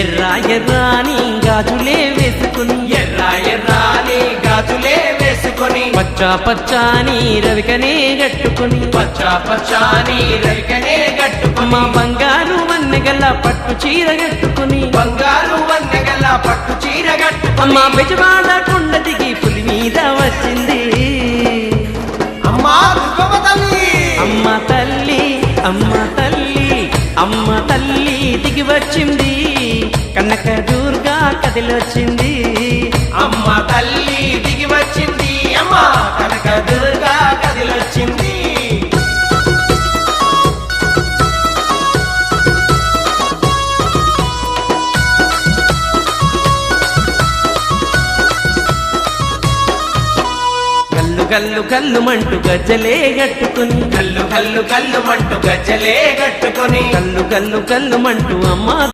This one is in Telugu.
ఎర్ర ఎర్రాని గాజులే వేసుకుని. ఎర్ర ఎర్రాని గాజులే వేసుకొని. పచ్చ పచ్చాని రవికనే గట్టుకుని. పచ్చ పచ్చాని రవికనే గట్టుకుని. మా బంగారు వన్నెగల్ల పట్టు చీర కట్టుకుని బంగారు వన్నెగల్ల పట్టు చీర గట్టుకుని. అమ్మ బెజవాడ కొండ దిగి పులి మీద వచ్చింది. అమ్మా తల్లి. అమ్మ తల్లి అమ్మ తల్లి అమ్మ తల్లి దిగి వచ్చింది. కనక దుర్గా కదిలొచ్చింది. అమ్మ తల్లి దిగి వచ్చింది. అమ్మ కనక దుర్గా కదిలొచ్చింది. కల్లు కల్లు మంటూ గజ్జలే గట్టుకుని. కల్లు కల్లు కల్లు మంటూ గజ్జలే కట్టుకొని కల్లు కల్లు కల్లు మంటూ అమ్మ